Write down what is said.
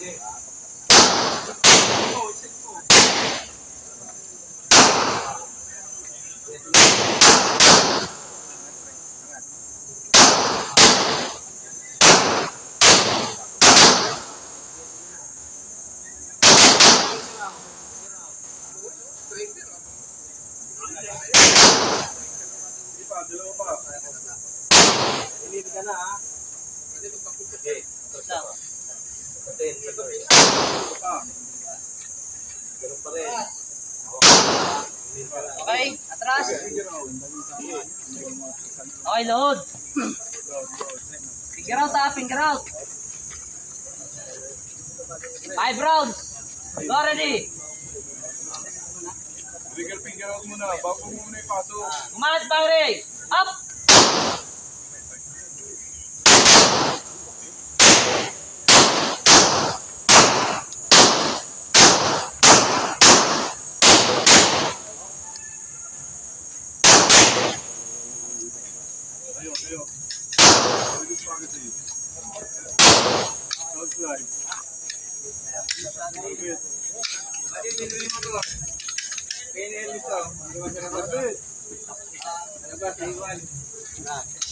Okay, atras. Okay, load. Finger out ha, finger out. Five rounds. Go ready. Trigger finger out muna, bago muna ipasok. Umangat pare. Up. Tayo. Bilis pa agad eh. South slide. Good. Good.